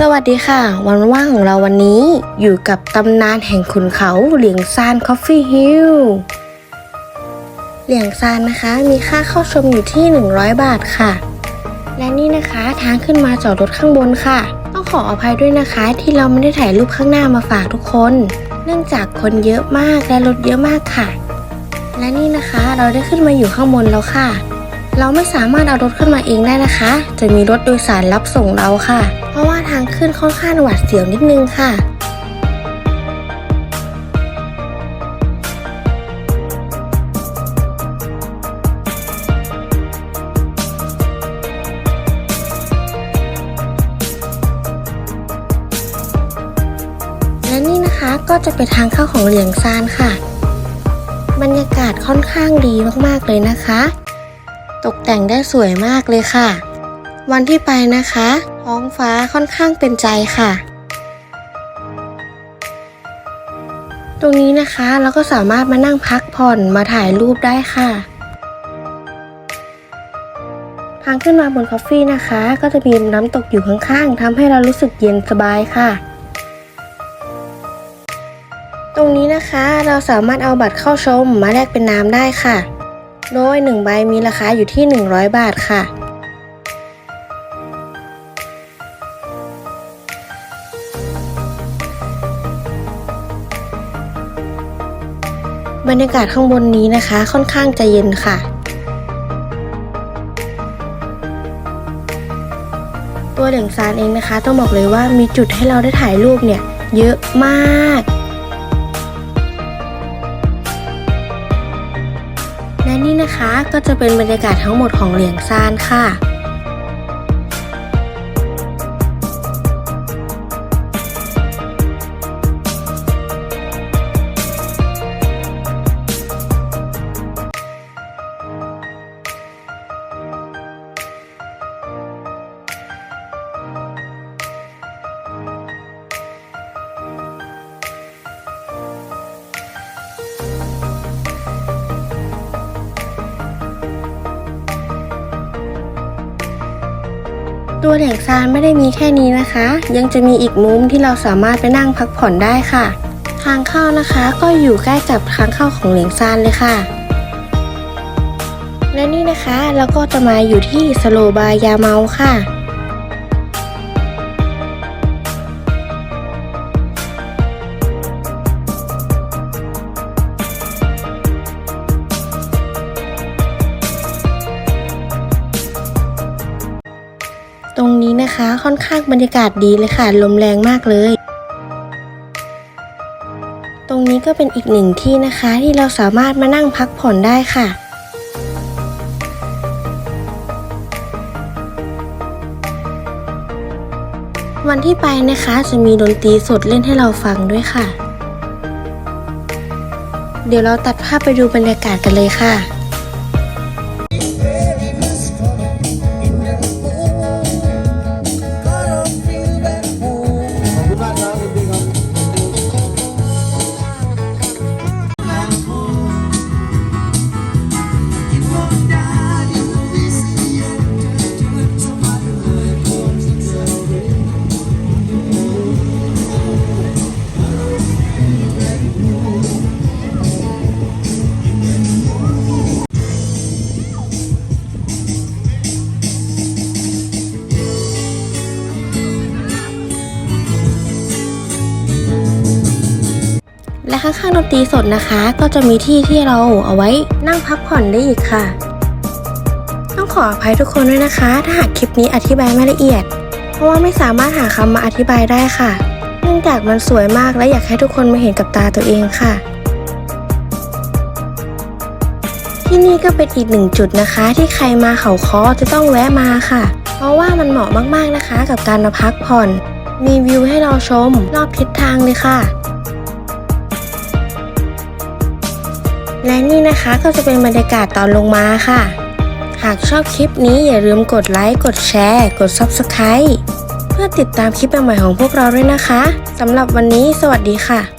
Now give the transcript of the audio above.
สวัสดีค่ะ วันว่างของเราวันนี้อยู่กับตำนานแห่งขุนเขาเหลียงซานคอฟฟี่ฮิลเหลียงซานนะคะมีค่าเข้าชมอยู่ที่ 100 บาทค่ะ และนี่นะคะทางขึ้นมาจอดรถข้างบนค่ะ ต้องขออภัยด้วยนะคะ ที่เราไม่ได้ถ่ายรูปข้างหน้ามาฝากทุกคน เนื่องจากคนเยอะมากและรถเยอะมากค่ะ และนี่นะคะเราได้ขึ้นมาอยู่ข้างบนแล้วค่ะ เราไม่สามารถเอารถขึ้นมาเองได้นะคะ จะมีรถโดยสารรับส่งเราค่ะ ราะว่าทางขึ้นค่อนข้างหวาดเสียวนิดนึงค่ะและนี่นะคะก็จะเป็นทางเข้าของเหลียงซานค่ะ บรรยากาศค่อนข้างดีมากๆเลยนะคะ ตกแต่งได้สวยมากเลยค่ะ วันที่ไปนะคะ ท้องฟ้าค่อนข้างเป็นใจค่ะ ตรงนี้นะคะเราก็สามารถมานั่งพักผ่อนมาถ่ายรูปได้ค่ะ ทางขึ้นมาบนคอฟฟี่นะคะ ก็จะมีน้ำตกอยู่ข้างๆทำให้เรารู้สึกเย็นสบายค่ะ ตรงนี้นะคะเราสามารถเอาบัตรเข้าชมมาแลกเป็นน้ำได้ค่ะ โดย1ใบมีราคาอยู่ที่ 100 บาทค่ะ บรรยากาศข้างบนนี้นะคะ ค่อนข้างจะเย็นค่ะตัวเหลียงซานเองนะคะ ต้องบอกเลยว่ามีจุดให้เราได้ถ่ายรูปเนี่ย เยอะมาก และนี่นะคะก็จะเป็นบรรยากาศทั้งหมดของเหลียงซานค่ะ ตัวเหลียงซานไม่ได้มีแค่นี้นะคะ ยังจะมีอีกมุมที่เราสามารถไปนั่งพักผ่อนได้ค่ะ ทางเข้านะคะก็อยู่ใกล้กับทางเข้าของเหลียงซานเลยค่ะ และนี่นะคะเราก็จะมาอยู่ที่สโลบายาเมาค่ะ ตรงนี้นะคะค่อนข้างบรรยากาศดีเลยค่ะ ลมแรงมากเลย ตรงนี้ก็เป็นอีกหนึ่งที่นะคะที่เราสามารถมานั่งพักผ่อนได้ค่ะวันที่ไปนะคะจะมีดนตรีสดเล่นให้เราฟังด้วยค่ะ เดี๋ยวเราตัดภาพไปดูบรรยากาศกันเลยค่ะ ข้างๆดนตรีสดนะคะ ก็จะมีที่ที่เราเอาไว้นั่งพักผ่อนได้อีกค่ะ ต้องขออภัยทุกคนด้วยนะคะ ถ้าหากคลิปนี้อธิบายไม่ละเอียด เพราะว่าไม่สามารถหาคำมาอธิบายได้ค่ะ เนื่องจากมันสวยมากและอยากให้ทุกคนมาเห็นกับตาตัวเองค่ะ ที่นี่ก็เป็นอีกหนึ่งจุดนะคะ ที่ใครมาเขาคอจะต้องแวะมาค่ะ เพราะว่ามันเหมาะมากๆนะคะ กับการมาพักผ่อน มีวิวให้เราชม รอบทิศทางเลยค่ะ และนี่นะคะก็จะเป็นบรรยากาศตอนลงมาค่ะ หากชอบคลิปนี้อย่าลืมกดไลค์ กดแชร์ กด Subscribe เพื่อติดตามคลิปใหม่ของพวกเราด้วยนะคะสำหรับวันนี้สวัสดีค่ะ